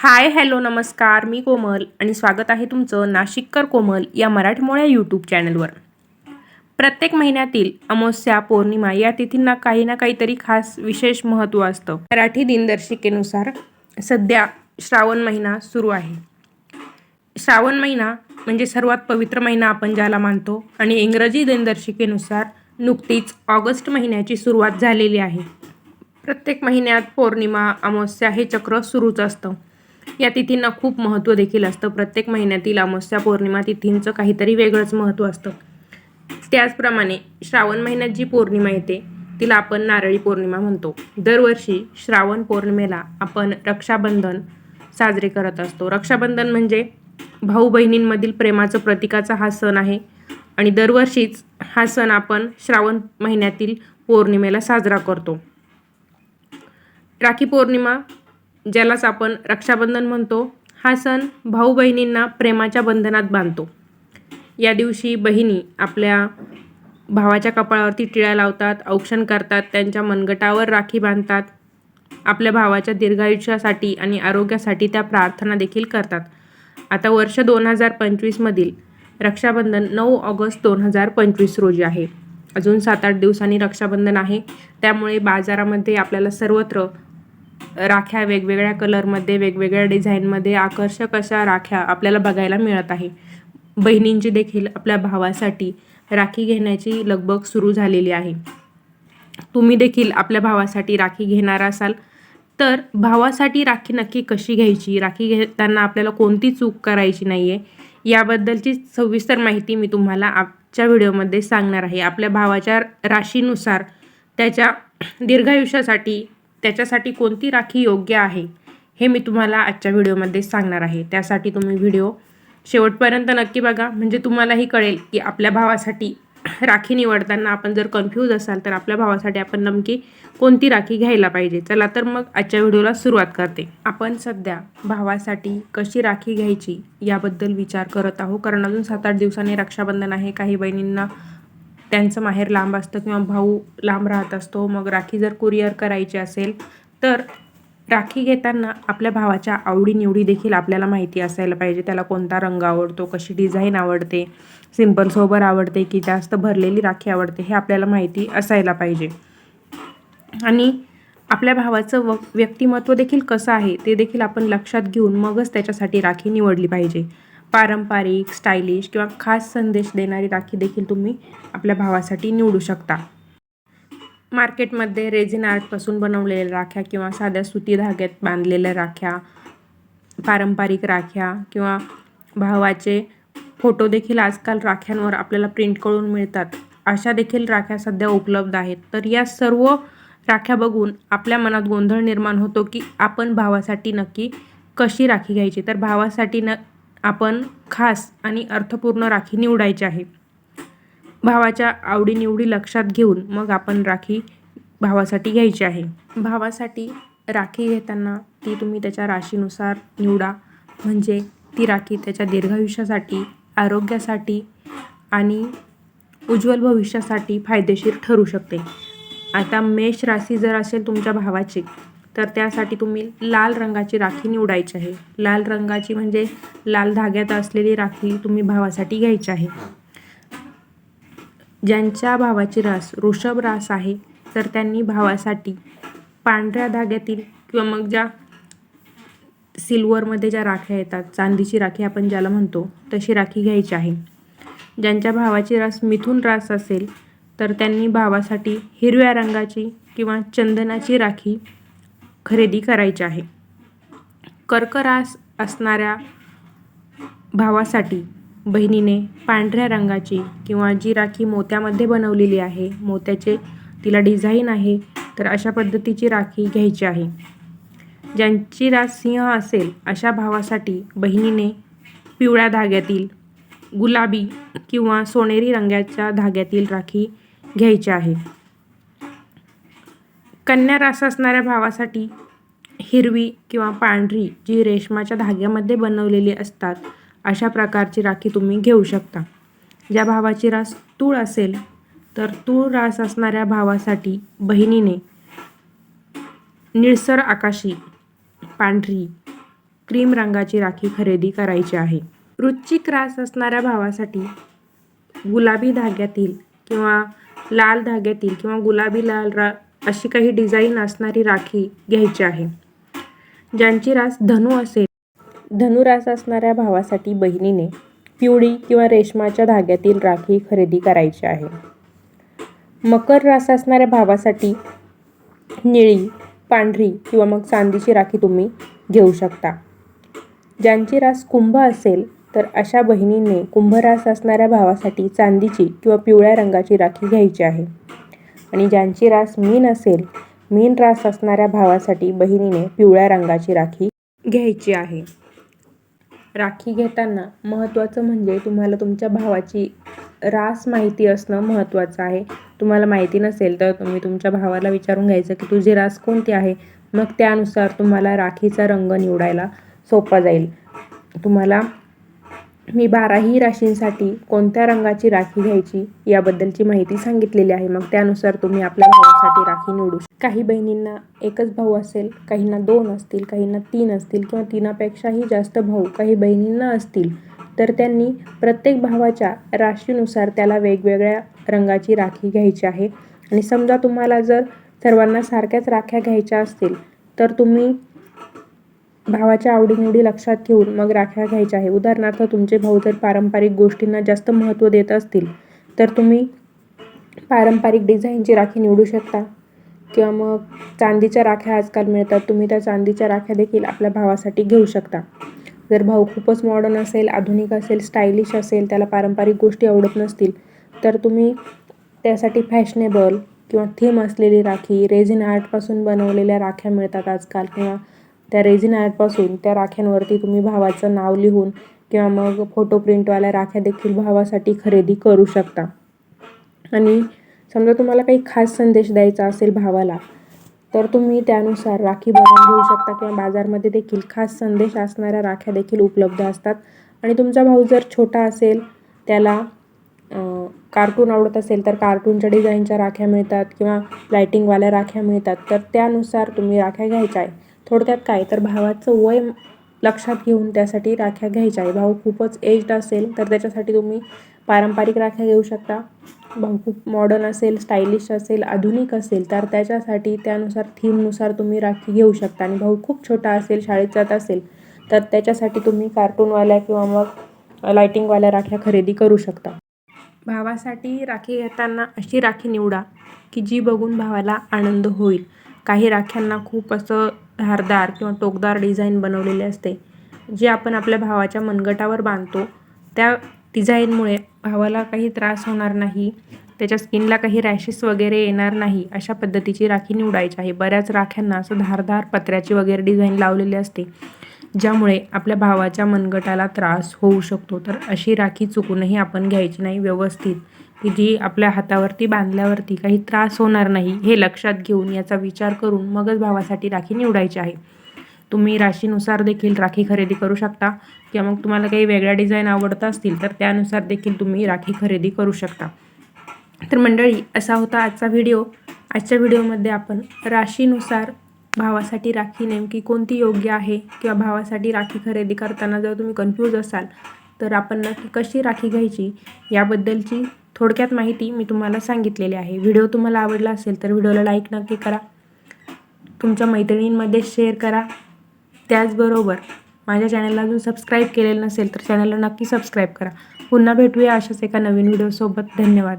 Hi hello नमस्कार. मी कोमल आणि स्वागत आहे तुमचं नाशिककर कोमल या मराठमोळ्या यूट्यूब चॅनलवर. प्रत्येक महिन्यातील अमावस्या पौर्णिमा या तिथींना काही ना काहीतरी खास विशेष महत्त्व असतं. मराठी दिनदर्शिकेनुसार सध्या श्रावण महिना सुरू आहे. श्रावण महिना म्हणजे सर्वात पवित्र महिना आपण ज्याला मानतो आणि इंग्रजी दिनदर्शिकेनुसार नुकतीच ऑगस्ट महिन्याची सुरुवात झालेली आहे. प्रत्येक महिन्यात पौर्णिमा अमावस्या हे चक्र सुरूच असतं. या तिथींना खूप महत्त्व देखील असतं. प्रत्येक महिन्यातील अमावस्या पौर्णिमा तिथींचं काहीतरी वेगळंच महत्त्व असतं. त्याचप्रमाणे श्रावण महिन्यात जी पौर्णिमा येते तिला आपण नारळी पौर्णिमा म्हणतो. दरवर्षी श्रावण पौर्णिमेला आपण रक्षाबंधन साजरे करत असतो. रक्षाबंधन म्हणजे भाऊ बहिणींमधील प्रेमाचं प्रतीकाचा हा सण आहे आणि दरवर्षीच हा सण आपण श्रावण महिन्यातील पौर्णिमेला साजरा करतो. राखी पौर्णिमा ज्यालाच आपण रक्षाबंधन म्हणतो हा सण भाऊ बहिणींना प्रेमाच्या बंधनात बांधतो. या दिवशी बहिणी आपल्या भावाच्या कपाळावरती टिळा लावतात औक्षण करतात त्यांच्या मनगटावर राखी बांधतात आपल्या भावाच्या दीर्घायुष्यासाठी आणि आरोग्यासाठी त्या प्रार्थना देखील करतात. आता वर्ष दोन हजार पंचवीसमधील रक्षाबंधन नऊ ऑगस्ट दोन हजार पंचवीस रोजी आहे. अजून सात आठ दिवसांनी रक्षाबंधन आहे. त्यामुळे बाजारामध्ये आपल्याला सर्वत्र राख्या वेगवेगळ्या कलरमध्ये वेगवेगळ्या डिझाईनमध्ये आकर्षक अशा राख्या आपल्याला बघायला मिळत आहे. बहिणींची देखील आपल्या भावासाठी राखी घेण्याची लगबग सुरू झालेली आहे. तुम्ही देखील आपल्या भावासाठी राखी घेणार असाल. तर भावासाठी राखी नक्की कशी घ्यायची? राखी घेताना आपल्याला कोणती चूक करायची नाही आहे याबद्दलची सविस्तर माहिती मी तुम्हाला आजच्या व्हिडिओमध्ये सांगणार आहे. आपल्या भावाच्या राशीनुसार त्याच्या दीर्घायुष्यासाठी त्याच्यासाठी कोणती राखी योग्य आहे हे मी तुम्हाला आजच्या व्हिडिओमध्ये सांगणार आहे. त्यासाठी तुम्ही व्हिडिओ शेवटपर्यंत नक्की बघा. म्हणजे तुम्हालाही कळेल की आपल्या भावासाठी राखी निवडताना आपण जर कन्फ्यूज असाल तर आपल्या भावासाठी आपण नमकी कोणती राखी घ्यायला पाहिजे? चला तर मग आजच्या व्हिडिओला सुरुवात करते. आपण सध्या भावासाठी कशी राखी घ्यायची याबद्दल विचार करत आहोत. कारण अजून सात आठ दिवसांनी रक्षाबंधन आहे. काही बहिणींना त्यांचं माहेर लांब असतं किंवा भाऊ लांब राहत असतो. मग राखी जर कुरिअर करायची असेल तर राखी घेताना आपल्या भावाच्या आवडीनिवडी देखील आपल्याला माहिती असायला पाहिजे. त्याला कोणता रंग आवडतो कशी डिझाईन आवडते सिंपल सोबर आवडते की जास्त भरलेली राखी आवडते हे आपल्याला माहिती असायला पाहिजे. आणि आपल्या भावाचं व व्यक्तिमत्व देखील कसं आहे ते देखील आपण लक्षात घेऊन मगच त्याच्यासाठी राखी निवडली पाहिजे. पारंपरिक स्टायलिश किंवा खास संदेश देणारी राखी देखील तुम्ही आपल्या भावासाठी निवडू शकता. मार्केटमध्ये रेझिन आर्टपासून बनवलेल्या राख्या किंवा साध्या सुती धाग्यात बांधलेल्या राख्या पारंपरिक राख्या किंवा भावाचे फोटो देखील आजकाल राख्यांवर आपल्याला प्रिंट करून मिळतात. अशा देखील राख्या सध्या उपलब्ध आहेत. तर या सर्व राख्या बघून आपल्या मनात गोंधळ निर्माण होतो की आपण भावासाठी नक्की कशी राखी घ्यायची? तर भावासाठी न आपण खास आणि अर्थपूर्ण राखी निवडायची आहे. भावाच्या आवडीनिवडी लक्षात घेऊन मग आपण राखी भावासाठी घ्यायची आहे. भावासाठी राखी घेताना ती तुम्ही त्याच्या राशीनुसार निवडा. म्हणजे ती राखी त्याच्या दीर्घायुष्यासाठी आरोग्यासाठी आणि उज्ज्वल भविष्यासाठी फायदेशीर ठरू शकते. आता मेष राशी जर असेल तुमच्या भावाची तर त्यासाठी तुम्ही लाल रंगाची राखी निवडायची आहे. लाल रंगाची म्हणजे लाल धाग्यात असलेली राखी तुम्ही भावासाठी घ्यायची आहे. ज्यांच्या भावाची रास वृषभ रास आहे तर त्यांनी भावासाठी पांढऱ्या धाग्यातील किंवा मग ज्या सिल्वरमध्ये ज्या राख्या येतात चांदीची राखी आपण ज्याला म्हणतो तशी राखी घ्यायची आहे. ज्यांच्या भावाची रास मिथून रास असेल तर त्यांनी भावासाठी हिरव्या रंगाची किंवा चंदनाची राखी खरेदी करायची आहे. कर्करास असणाऱ्या भावासाठी बहिणीने पांढऱ्या रंगाची किंवा जी राखी मोत्यामध्ये बनवलेली आहे. मोत्याचे तिला डिझाईन आहे तर अशा पद्धतीची राखी घ्यायची आहे. ज्यांची रास सिंह असेल अशा भावासाठी बहिणीने पिवळ्या धाग्यातील गुलाबी किंवा सोनेरी रंगाच्या धाग्यातील राखी घ्यायची आहे. कन्या रास असणाऱ्या भावासाठी हिरवी किंवा पांढरी जी रेशमाच्या धाग्यामध्ये बनवलेली असतात अशा प्रकारची राखी तुम्ही घेऊ शकता. ज्या भावाची रास तूळ असेल तर तूळ रास असणाऱ्या भावासाठी बहिणीने निळसर आकाशी पांढरी क्रीम रंगाची राखी खरेदी करायची आहे. रुचिक रास असणाऱ्या भावासाठी गुलाबी धाग्यातील किंवा लाल धाग्यातील किंवा गुलाबी लाल रा अशी काही डिझाईन असणारी राखी घ्यायची आहे. ज्यांची रास धनु असेल धनुरास असणाऱ्या भावासाठी बहिणीने पिवळी किंवा रेशमाच्या धाग्यातील राखी खरेदी करायची आहे. मकर रास असणाऱ्या भावासाठी निळी पांढरी किंवा मग चांदीची राखी तुम्ही घेऊ शकता. ज्यांची रास कुंभ असेल तर अशा बहिणींनी कुंभरास असणाऱ्या भावासाठी चांदीची किंवा पिवळ्या रंगाची राखी घ्यायची आहे. आणि ज्यांची रास मीन असेल मीन रास असणाऱ्या भावासाठी बहिणीने पिवळ्या रंगाची राखी घ्यायची आहे. राखी घेताना महत्त्वाचं म्हणजे तुम्हाला तुमच्या भावाची रास माहिती असणं महत्त्वाचं आहे. तुम्हाला माहिती नसेल तर तुम्ही तुमच्या भावाला विचारून घ्यायचं की तुझी रास कोणती आहे? मग त्यानुसार तुम्हाला राखीचा रंग निवडायला सोपा जाईल. तुम्हाला मी बाराही राशींसाठी कोणत्या रंगाची राखी घ्यायची याबद्दलची माहिती सांगितलेली आहे. मग त्यानुसार तुम्ही आपल्या भावासाठी राखी निवडू शकता काही बहिणींना एकच भाऊ असेल काहींना दोन असतील काहींना तीन असतील किंवा तीनापेक्षाही जास्त भाऊ काही बहिणींना असतील तर त्यांनी प्रत्येक भावाच्या राशीनुसार त्याला वेगवेगळ्या रंगाची राखी घ्यायची आहे. आणि समजा तुम्हाला जर सर्वांना सारख्याच राख्या घ्यायच्या असतील तर तुम्ही भावाच्या आवडीनिवडी लक्षात घेऊन मग राख्या घ्यायच्या आहे उदाहरणार्थ तुमचे भाऊ जर पारंपरिक गोष्टींना जास्त महत्त्व देत असतील तर तुम्ही पारंपरिक डिझाईनची राखी निवडू शकता. किंवा मग चांदीच्या राख्या आजकाल मिळतात तुम्ही त्या चांदीच्या राख्या देखील आपल्या भावासाठी घेऊ शकता. जर भाऊ खूपच मॉडर्न असेल आधुनिक असेल स्टायलिश असेल त्याला पारंपरिक गोष्टी आवडत नसतील तर तुम्ही त्यासाठी फॅशनेबल किंवा थीम असलेली राखी रेझिन आर्टपासून बनवलेल्या राख्या मिळतात आजकाल. किंवा त्या रेझिन आर्टपासून त्या राख्यांवरती तुम्ही भावाचं नाव लिहून किंवा मग फोटो प्रिंटवाल्या राख्या देखील भावासाठी खरेदी करू शकता. आणि समजा तुम्हाला काही खास संदेश द्यायचा असेल भावाला तर तुम्ही त्यानुसार राखी बनवून घेऊ शकता किंवा बाजारमध्ये देखील खास संदेश असणाऱ्या राख्या देखील उपलब्ध असतात. आणि तुमचा भाऊ जर छोटा असेल त्याला कार्टून आवडत असेल तर कार्टूनच्या डिझाईनच्या राख्या मिळतात किंवा लायटिंगवाल्या राख्या मिळतात तर त्यानुसार तुम्ही राख्या घ्यायच्या आहे. थोडक्यात काय? तर भावाचं वय लक्षात घेऊन त्यासाठी राख्या घ्यायच्या आहे. भाऊ खूपच एज्ड असेल तर त्याच्यासाठी तुम्ही पारंपरिक राख्या घेऊ शकता. भाऊ खूप मॉडर्न असेल स्टायलिश असेल आधुनिक असेल तर त्याच्यासाठी त्यानुसार थीमनुसार तुम्ही राखी घेऊ शकता. आणि भाऊ खूप छोटा असेल शाळेत जात असेल तर त्याच्यासाठी तुम्ही कार्टूनवाल्या किंवा मग लायटिंगवाल्या राख्या खरेदी करू शकता. भावासाठी राखी घेताना अशी राखी निवडा की जी बघून भावाला आनंद होईल. काही राख्यांना खूप असं धारदार किंवा टोकदार डिझाईन बनवलेले असते जे आपण आपल्या भावाच्या मनगटावर बांधतो. त्या डिझाईनमुळे भावाला काही त्रास होणार नाही त्याच्या स्किनला काही रॅशेस वगैरे येणार नाही अशा पद्धतीची राखी निवडायची आहे. बऱ्याच राख्यांना असं धारदार पत्र्याची वगैरे डिझाईन लावलेली असते ज्यामुळे आपल्या भावाच्या मनगटाला त्रास होऊ शकतो. तर अशी राखी चुकूनही आपण घ्यायची नाही व्यवस्थित. की जी आपल्या हातावरती बांधल्यावरती काही त्रास होणार नाही हे लक्षात घेऊन याचा विचार करून मगच भावासाठी राखी निवडायची आहे. तुम्ही राशीनुसार देखील राखी खरेदी करू शकता किंवा मग तुम्हाला काही वेगळ्या डिझाईन आवडत असतील तर त्यानुसार देखील तुम्ही राखी खरेदी करू शकता. तर मंडळी असा होता आजचा व्हिडिओ. आजच्या व्हिडिओमध्ये आपण राशीनुसार भावासाठी राखी नेमकी कोणती योग्य आहे किंवा भावासाठी राखी खरेदी करताना जर तुम्ही कन्फ्यूज असाल तर आपण नक्की कशी राखी घ्यायची याबद्दलची थोडक्यात माहिती मी तुम्हाला सांगितलेली आहे. व्हिडिओ तुम्हाला आवडला असेल तर व्हिडिओला लाईक नक्की करा. तुमच्या मैत्रिणींमध्ये शेअर करा. त्याचबरोबर माझ्या चॅनलला अजून सबस्क्राईब केलेलं नसेल तर चॅनलला नक्की सबस्क्राईब करा. पुन्हा भेटूया अशाच एका नवीन व्हिडिओसोबत धन्यवाद.